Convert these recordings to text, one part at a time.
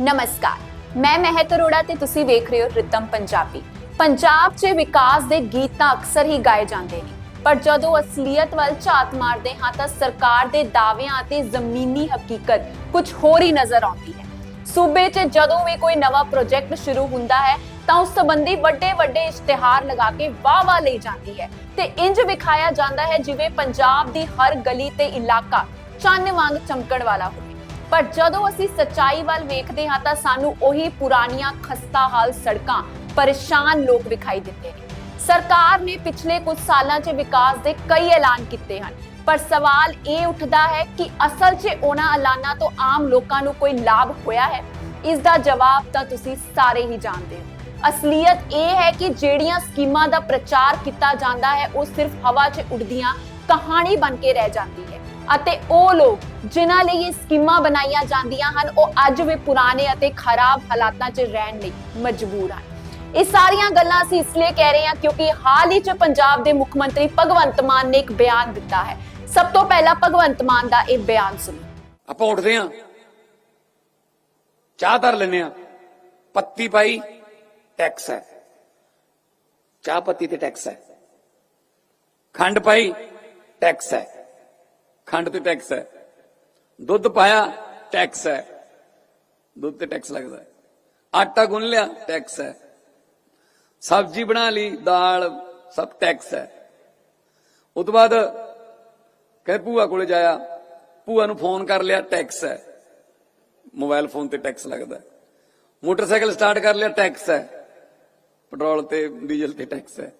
ਨਮਸਕਾਰ। ਮੈਂ ਮਹਿਤ ਅਰੋੜਾ ਤੇ ਤੁਸੀਂ ਵੇਖ ਰਹੇ ਹੋ ਰਿਤਮ ਪੰਜਾਬੀ। ਪੰਜਾਬ 'ਚ ਵਿਕਾਸ ਦੇ ਗੀਤ ਤਾਂ ਅਕਸਰ ਹੀ ਗਾਏ ਜਾਂਦੇ ਨੇ। ਪਰ ਜਦੋਂ ਅਸਲੀਅਤ ਵੱਲ ਝਾਤ ਮਾਰਦੇ ਹਾਂ ਤਾਂ ਸਰਕਾਰ ਦੇ ਦਾਅਵਿਆਂ ਅਤੇ ਜ਼ਮੀਨੀ ਹਕੀਕਤ ਕੁਝ ਹੋਰ ਹੀ ਨਜ਼ਰ ਆਉਂਦੀ ਹੈ। ਸੂਬੇ 'ਚ ਜਦੋਂ ਵੀ ਕੋਈ ਨਵਾਂ ਪ੍ਰੋਜੈਕਟ ਸ਼ੁਰੂ ਹੁੰਦਾ ਹੈ ਤਾਂ ਉਸ ਸੰਬੰਧੀ ਵੱਡੇ ਵੱਡੇ ਇਸ਼ਤਿਹਾਰ ਲਗਾ ਕੇ ਵਾਹ-ਵਾਹ ਲਈ ਜਾਂਦੀ ਹੈ। ਤੇ ਇੰਜ ਵਿਖਾਇਆ ਜਾਂਦਾ ਹੈ ਜਿਵੇਂ ਪੰਜਾਬ ਦੀ ਹਰ ਗਲੀ ਤੇ ਇਲਾਕਾ ਚੰਨ ਵਾਂਗ ਚਮਕਣ ਵਾਲਾ ਹੋਵੇ। ਪਰ ਜਦੋਂ ਅਸੀਂ ਸੱਚਾਈ ਵੱਲ ਵੇਖਦੇ ਹਾਂ ਤਾਂ ਸਾਨੂੰ ਉਹੀ ਪੁਰਾਣੀਆਂ ਖਸਤਾ ਹਾਲ ਸੜਕਾਂ ਪਰੇਸ਼ਾਨ ਲੋਕ ਵਿਖਾਈ ਦਿੰਦੇ ਨੇ। ਸਰਕਾਰ ਨੇ ਪਿਛਲੇ ਕੁਝ ਸਾਲਾਂ 'ਚ ਵਿਕਾਸ ਦੇ ਕਈ ਐਲਾਨ ਕੀਤੇ ਹਨ। ਪਰ ਸਵਾਲ ਇਹ ਉੱਠਦਾ ਹੈ ਕਿ ਅਸਲ 'ਚ ਉਹਨਾਂ ਐਲਾਨਾਂ ਤੋਂ ਆਮ ਲੋਕਾਂ ਨੂੰ ਕੋਈ ਲਾਭ ਹੋਇਆ ਹੈ? ਇਸ ਦਾ ਜਵਾਬ ਤਾਂ ਤੁਸੀਂ ਸਾਰੇ ਹੀ ਜਾਣਦੇ ਹੋ। ਅਸਲੀਅਤ ਇਹ ਹੈ ਕਿ ਜਿਹੜੀਆਂ ਸਕੀਮਾਂ ਦਾ ਪ੍ਰਚਾਰ ਕੀਤਾ ਜਾਂਦਾ ਹੈ, ਉਹ ਸਿਰਫ ਹਵਾ 'ਚ ਉੱਡਦੀਆਂ ਕਹਾਣੀ ਬਣ ਕੇ ਰਹਿ ਜਾਂਦੀ ਹੈ। ਅਤੇ ਉਹ ਲੋਕ ਜਿਨ੍ਹਾਂ ਲਈ ਇਹ ਸਕੀਮਾਂ ਬਣਾਈਆਂ ਜਾਂਦੀਆਂ ਹਨ, ਉਹ ਅੱਜ ਵੀ ਪੁਰਾਣੇ ਅਤੇ ਖਰਾਬ ਹਾਲਾਤਾਂ 'ਚ ਰਹਿਣ ਲਈ ਮਜਬੂਰ ਹਨ। ਇਹ ਸਾਰੀਆਂ ਗੱਲਾਂ ਅਸੀਂ ਇਸ ਲਈ ਕਹਿ ਰਹੇ ਹਾਂ ਕਿਉਂਕਿ ਹਾਲ ਹੀ 'ਚ ਪੰਜਾਬ ਦੇ ਮੁੱਖ ਮੰਤਰੀ ਭਗਵੰਤ ਮਾਨ ਨੇ ਇੱਕ ਬਿਆਨ ਦਿੱਤਾ ਹੈ। ਸਭ ਤੋਂ ਪਹਿਲਾਂ ਭਗਵੰਤ ਮਾਨ ਦਾ ਇਹ ਬਿਆਨ ਸੁਣੋ। ਆਪਾਂ ਉੱਠਦੇ ਹਾਂ। ਚਾਹ ਧਰ ਲੈਨੇ ਆ ਪੱਤੀ ਪਾਈ, ਟੈਕਸ ਹੈ। ਚਾਹ ਪੱਤੀ ਤੇ ਟੈਕਸ ਹੈ। ਖੰਡ ਪਾਈ, ਟੈਕਸ ਹੈ। ਖੰਡ ਤੇ ਟੈਕਸ ਹੈ। ਦੁੱਧ ਪਾਇਆ, ਟੈਕਸ ਹੈ। ਦੁੱਧ ਤੇ ਟੈਕਸ ਲੱਗਦਾ ਹੈ। ਆਟਾ ਗੁੰਨ ਲਿਆ, ਟੈਕਸ ਹੈ। ਸਬਜ਼ੀ ਬਣਾ ਲਈ, ਦਾਲ, ਸਭ ਟੈਕਸ ਹੈ। ਉਹ ਤੋਂ ਬਾਅਦ ਕਹੇ ਭੂਆ ਕੋਲੇ ਜਾਇਆ, ਭੂਆ ਨੂੰ ਫੋਨ ਕਰ ਲਿਆ, ਟੈਕਸ ਹੈ। ਮੋਬਾਈਲ ਫੋਨ ਤੇ ਟੈਕਸ ਲੱਗਦਾ ਮੋਟਰਸਾਈਕਲ ਸਟਾਰਟ ਕਰ ਲਿਆ, ਟੈਕਸ ਹੈ। ਪੈਟਰੋਲ ਤੇ, ਡੀਜ਼ਲ ਤੇ ਟੈਕਸ ਹੈ।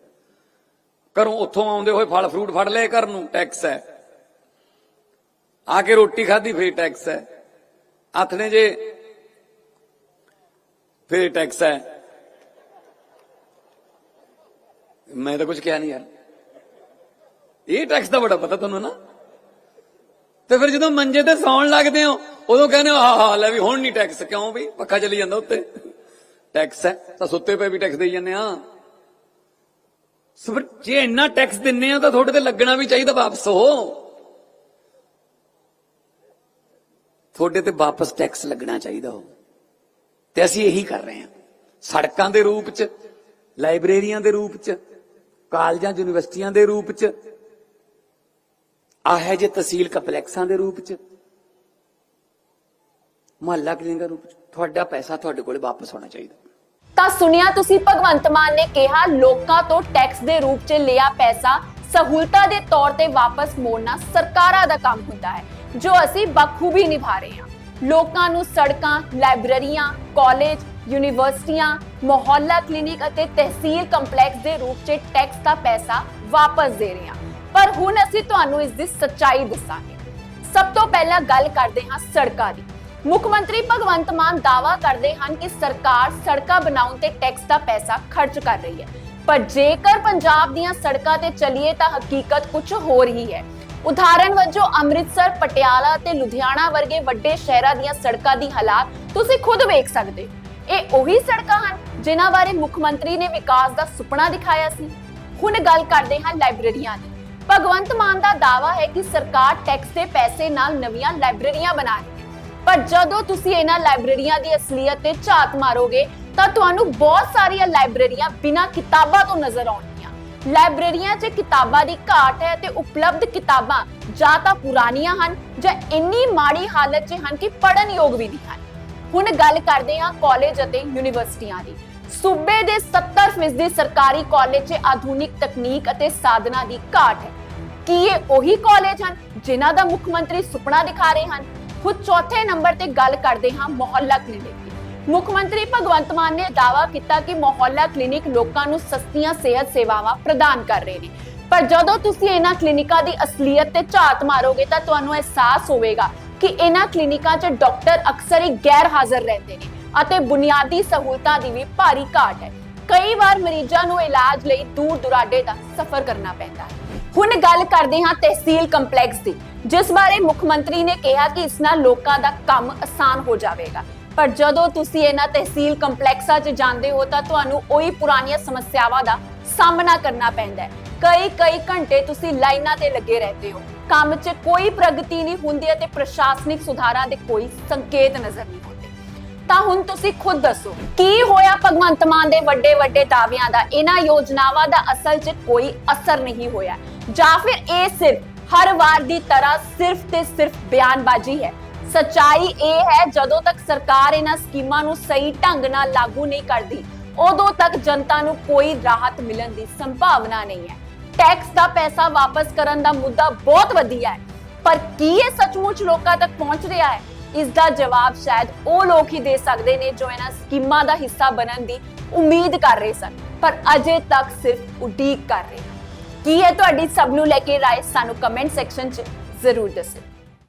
ਘਰੋਂ ਉੱਥੋਂ ਆਉਂਦੇ ਹੋਏ ਫਲ ਫਰੂਟ ਫੜ ਲਏ ਘਰ ਨੂੰ, ਟੈਕਸ ਹੈ। ਆ ਕੇ ਰੋਟੀ ਖਾਧੀ, ਫੇਰ ਟੈਕਸ ਹੈ। ਆਥਣੇ ਜੇ, ਫੇਰ ਟੈਕਸ ਹੈ। ਮੈਂ ਤਾਂ ਕੁਝ ਕਿਹਾ ਨਹੀਂ ਯਾਰ। ਇਹ ਟੈਕਸ ਦਾ ਬੜਾ ਪਤਾ ਤੁਹਾਨੂੰ ਨਾ। ਤੇ ਫਿਰ ਜਦੋਂ ਮੰਜੇ ਤੇ ਸੌਣ ਲੱਗਦੇ ਹੋ, ਉਦੋਂ ਕਹਿੰਦੇ ਹੋ, ਆਹ ਹਾ ਲੈ ਵੀ ਹੁਣ ਨਹੀਂ ਟੈਕਸ, ਕਿਉਂ ਵੀ ਪੱਖਾ ਚੱਲੀ ਜਾਂਦਾ ਉੱਤੇ। ਟੈਕਸ ਹੈ, ਤਾਂ ਸੁੱਤੇ ਪਏ ਵੀ ਟੈਕਸ ਦੇਈ ਜਾਂਦੇ ਆ ਸੋ ਜੇ ਇੰਨਾ ਟੈਕਸ ਦਿੰਨੇ ਆ, ਤਾਂ ਤੁਹਾਡੇ ਤੇ ਲੱਗਣਾ ਵੀ ਚਾਹੀਦਾ ਵਾਪਸ ਹੋ ਤੁਹਾਡੇ ਤੇ ਵਾਪਸ ਟੈਕਸ ਲੱਗਣਾ ਚਾਹੀਦਾ ਹੋ ਤੇ ਅਸੀਂ ਇਹੀ ਕਰ ਰਹੇ ਹਾਂ। ਸੜਕਾਂ ਦੇ ਰੂਪ 'ਚ, ਲਾਇਬ੍ਰੇਰੀਆਂ ਦੇ ਰੂਪ 'ਚ, ਕਾਲਜਾਂ, ਯੂਨੀਵਰਸਿਟੀਆਂ ਦੇ ਰੂਪ 'ਚ, ਆਹ ਹੈ ਜੇ ਤਹਿਸੀਲ ਕੰਪਲੈਕਸਾਂ ਦੇ ਰੂਪ 'ਚ, ਮੁਹੱਲਾ ਕਲੀਨਿਕ ਰੂਪ 'ਚ, ਤੁਹਾਡਾ ਪੈਸਾ ਤੁਹਾਡੇ ਕੋਲ ਵਾਪਸ ਹੋਣਾ ਚਾਹੀਦਾ। ਤਾਂ ਸੁਣਿਆ ਤੁਸੀਂ, ਭਗਵੰਤ ਮਾਨ ਨੇ ਕਿਹਾ, ਲੋਕਾਂ ਤੋਂ ਟੈਕਸ ਦੇ ਰੂਪ 'ਚ ਲਿਆ ਪੈਸਾ ਸਹੂਲਤਾਂ ਦੇ ਤੌਰ ਤੇ ਵਾਪਸ ਮੋੜਨਾ ਸਰਕਾਰਾਂ ਦਾ ਕੰਮ ਹੁੰਦਾ ਹੈ। ਜੋ ਅਸੀਂ ਬਖੂਬੀ ਨਿਭਾ ਰਹੇ ਹਾਂ। ਲੋਕਾਂ ਨੂੰ ਸੜਕਾਂ, ਲਾਇਬ੍ਰੇਰੀਆਂ, ਕਾਲਜ, ਯੂਨੀਵਰਸਿਟੀਆਂ, ਮੁਹੱਲਾ ਕਲੀਨਿਕ ਅਤੇ ਤਹਿਸੀਲ ਕੰਪਲੈਕਸ ਦੇ ਰੂਪ 'ਚ ਟੈਕਸ ਦਾ ਪੈਸਾ ਵਾਪਸ ਦੇ ਰਹੇ ਹਾਂ। ਪਰ ਹੁਣ ਅਸੀਂ ਤੁਹਾਨੂੰ ਇਸ ਦੀ ਸੱਚਾਈ ਦੱਸਾਂਗੇ। ਸਭ ਤੋਂ ਪਹਿਲਾਂ ਗੱਲ ਕਰਦੇ ਹਾਂ ਸੜਕਾਂ ਦੀ। ਮੁੱਖ ਮੰਤਰੀ ਭਗਵੰਤ ਮਾਨ ਦਾਵਾ ਕਰਦੇ ਹਨ ਕਿ ਸਰਕਾਰ ਸੜਕਾਂ ਬਣਾਉਣ ਤੇ ਟੈਕਸ ਦਾ ਪੈਸਾ ਖਰਚ ਕਰ ਰਹੀ ਹੈ। ਪਰ ਜੇਕਰ ਪੰਜਾਬ ਦੀਆਂ ਸੜਕਾਂ ਤੇ ਚੱਲੀਏ ਤਾਂ ਹਕੀਕਤ ਕੁਝ ਹੋਰ ਹੀ ਹੈ। ਉਦਾਹਰਣ ਵਜੋਂ ਅੰਮ੍ਰਿਤਸਰ, ਪਟਿਆਲਾ ਤੇ ਲੁਧਿਆਣਾ ਵਰਗੇ ਵੱਡੇ ਸ਼ਹਿਰਾਂ ਦੀਆਂ ਸੜਕਾਂ ਦੀ ਹਾਲਾਤ ਤੁਸੀਂ ਖੁਦ ਵੇਖ ਸਕਦੇ ਇਹ ਉਹੀ ਸੜਕਾਂ ਹਨ ਜਿਨ੍ਹਾਂ ਬਾਰੇ ਮੁੱਖ ਮੰਤਰੀ ਨੇ ਵਿਕਾਸ ਦਾ ਸੁਪਨਾ ਦਿਖਾਇਆ ਸੀ। ਹੁਣ ਗੱਲ ਕਰਦੇ ਹਾਂ ਲਾਇਬ੍ਰੇਰੀਆਂ ਦੀ। ਭਗਵੰਤ ਮਾਨ ਦਾ ਦਾਵਾ ਹੈ ਕਿ ਸਰਕਾਰ ਟੈਕਸ ਦੇ ਪੈਸੇ ਨਾਲ ਨਵੀਆਂ ਲਾਇਬ੍ਰੇਰੀਆਂ ਬਣਾ ਰਹੀ ਹੈ। ਪਰ ਜਦੋਂ ਤੁਸੀਂ ਇਹਨਾਂ ਲਾਇਬ੍ਰੇਰੀਆਂ ਦੀ ਅਸਲੀਅਤ ਤੇ ਝਾਤ ਮਾਰੋਗੇ ਤਾਂ ਤੁਹਾਨੂੰ ਬਹੁਤ ਸਾਰੀਆਂ ਲਾਇਬ੍ਰੇਰੀਆਂ ਬਿਨਾਂ ਕਿਤਾਬਾਂ ਤੋਂ ਨਜ਼ਰ ਆਉਣਗੀਆਂ। ਲਾਇਬ੍ਰੇਰੀਆਂ 'ਚ ਕਿਤਾਬਾਂ ਦੀ ਘਾਟ ਹੈ ਤੇ ਉਪਲਬਧ ਕਿਤਾਬਾਂ ਜਾਂ ਤਾਂ ਪੁਰਾਣੀਆਂ ਹਨ ਜਾਂ ਇੰਨੀ ਮਾੜੀ ਹਾਲਤ 'ਚ ਹਨ ਕਿ ਪੜ੍ਹਨ ਯੋਗ ਵੀ ਨਹੀਂ ਹਨ। ਹੁਣ ਗੱਲ ਕਰਦੇ ਹਾਂ ਕਾਲਜ ਅਤੇ ਯੂਨੀਵਰਸਿਟੀਆਂ ਦੀ। ਸੂਬੇ ਦੇ 70% ਸਰਕਾਰੀ ਕਾਲਜ 'ਚ ਆਧੁਨਿਕ ਤਕਨੀਕ ਅਤੇ ਸਾਧਨਾਂ ਦੀ ਘਾਟ ਹੈ। ਕੀ ਇਹ ਉਹੀ ਕਾਲਜ ਹਨ ਜਿਨ੍ਹਾਂ ਦਾ ਮੁੱਖ ਮੰਤਰੀ ਸੁਪਨਾ ਦਿਖਾ ਰਹੇ ਹਨ? ਖੁਦ ਚੌਥੇ ਨੰਬਰ ਤੇ ਗੱਲ ਕਰਦੇ ਹਾਂ ਮੁਹੱਲਾ ਕਲੀਨਿਕ। ਦੀ ਮੁੱਖ ਮੰਤਰੀ ਭਗਵੰਤ ਮਾਨ ਨੇ ਦਾਅਵਾ ਕੀਤਾ ਕਿ ਮੁਹੱਲਾ ਕਲੀਨਿਕ ਲੋਕਾਂ ਨੂੰ ਸਸਤੀਆਂ ਸਿਹਤ ਸੇਵਾਵਾਂ ਪ੍ਰਦਾਨ ਕਰ ਰਹੇ ਨੇ। ਪਰ ਜਦੋਂ ਤੁਸੀਂ ਇਹਨਾਂ ਕਲੀਨਿਕਾਂ ਦੀ ਅਸਲੀਅਤ ਤੇ ਝਾਤ ਮਾਰੋਗੇ ਤਾਂ ਤੁਹਾਨੂੰ ਅਹਿਸਾਸ ਹੋਵੇਗਾ ਕਿ ਇਹਨਾਂ ਕਲੀਨਿਕਾਂ 'ਚ ਡਾਕਟਰ ਅਕਸਰ ਹੀ ਗੈਰ ਹਾਜ਼ਰ ਰਹਿੰਦੇ ਨੇ ਅਤੇ ਬੁਨਿਆਦੀ ਸਹੂਲਤਾਂ ਦੀ ਵੀ ਭਾਰੀ ਘਾਟ ਹੈ। ਕਈ ਵਾਰ ਮਰੀਜ਼ਾਂ ਨੂੰ ਇਲਾਜ ਲਈ ਦੂਰ ਦੁਰਾਡੇ ਦਾ ਸਫ਼ਰ ਕਰਨਾ ਪੈਂਦਾ ਹੈ। ਹੁਣ ਗੱਲ ਕਰਦੇ ਹਾਂ ਤਹਿਸੀਲ ਕੰਪਲੈਕਸ ਦੀ, ਜਿਸ ਬਾਰੇ ਮੁੱਖ ਮੰਤਰੀ ਨੇ ਕਿਹਾ ਕਿ ਇਸ ਨਾਲ ਲੋਕਾਂ ਦਾ ਕੰਮ ਆਸਾਨ ਹੋ ਜਾਵੇਗਾ। ਪਰ ਜਦੋਂ ਤੁਸੀਂ ਇਹਨਾਂ ਤਹਿਸੀਲ ਕੰਪਲੈਕਸਾਂ 'ਚ ਜਾਂਦੇ ਹੋ ਤਾਂ ਤੁਹਾਨੂੰ ਉਹੀ ਪੁਰਾਣੀਆਂ ਸਮੱਸਿਆਵਾਂ ਦਾ ਸਾਹਮਣਾ ਕਰਨਾ ਪੈਂਦਾ ਹੈ। ਕਈ ਕਈ ਘੰਟੇ ਤੁਸੀਂ ਲਾਈਨਾਂ ਤੇ ਲੱਗੇ ਰਹਿੰਦੇ ਹੋ। ਕੰਮ 'ਚ ਕੋਈ ਪ੍ਰਗਤੀ ਨਹੀਂ ਹੁੰਦੀ ਅਤੇ ਪ੍ਰਸ਼ਾਸਨਿਕ ਸੁਧਾਰਾਂ ਦੇ ਕੋਈ ਸੰਕੇਤ ਨਜ਼ਰ ਨਹੀਂ ਆਉਂਦੇ। ਤਾਂ ਹੁਣ ਤੁਸੀਂ ਖੁਦ ਦੱਸੋ, ਕੀ ਹੋਇਆ ਭਗਵੰਤ ਮਾਨ ਦੇ ਵੱਡੇ ਵੱਡੇ ਦਾਅਵਿਆਂ ਦਾ? ਇਹਨਾਂ ਯੋਜਨਾਵਾਂ ਦਾ ਅਸਲ 'ਚ ਕੋਈ ਅਸਰ ਨਹੀਂ ਹੋਇਆ। ਜਾਂ ਫਿਰ ਇਹ ਸਿਰਫ ਹਰ ਵਾਰ ਦੀ ਤਰ੍ਹਾਂ ਸਿਰਫ ਤੇ ਸਿਰਫ ਬਿਆਨਬਾਜ਼ੀ ਹੈ। ਸਚਾਈ ਇਹ ਹੈ, ਜਦੋਂ ਤੱਕ ਸਰਕਾਰ ਇਹਨਾਂ ਸਕੀਮਾਂ ਨੂੰ ਸਹੀ ਢੰਗ ਨਾਲ ਲਾਗੂ ਨਹੀਂ ਕਰਦੀ, ਉਦੋਂ ਤੱਕ ਜਨਤਾ ਨੂੰ ਕੋਈ ਰਾਹਤ ਮਿਲਣ ਦੀ ਸੰਭਾਵਨਾ ਨਹੀਂ ਹੈ। ਟੈਕਸ ਦਾ ਪੈਸਾ ਵਾਪਸ ਕਰਨ ਦਾ ਮੁੱਦਾ ਬਹੁਤ ਵਧੀਆ ਹੈ, ਪਰ ਕੀ ਇਹ ਸੱਚਮੁੱਚ ਲੋਕਾਂ ਤੱਕ ਪਹੁੰਚ ਰਿਹਾ ਹੈ? ਇਸ ਦਾ ਜਵਾਬ ਸ਼ਾਇਦ ਉਹ ਲੋਕ ਹੀ ਦੇ ਸਕਦੇ ਨੇ ਜੋ ਇਹਨਾਂ ਸਕੀਮਾਂ ਦਾ ਹਿੱਸਾ ਬਣਨ ਦੀ ਉਮੀਦ ਕਰ ਰਹੇ ਸਨ, ਪਰ ਅਜੇ ਤੱਕ ਸਿਰਫ ਉਡੀਕ ਕਰ ਰਹੇ ਕੀ ਹੈ ਤੁਹਾਡੀ ਸਭ ਨੂੰ ਲੈ ਕੇ ਰਾਏ ਸਾਨੂੰ ਕਮੈਂਟ ਸੈਕਸ਼ਨ 'ਚ ਜ਼ਰੂਰ ਦੱਸੋ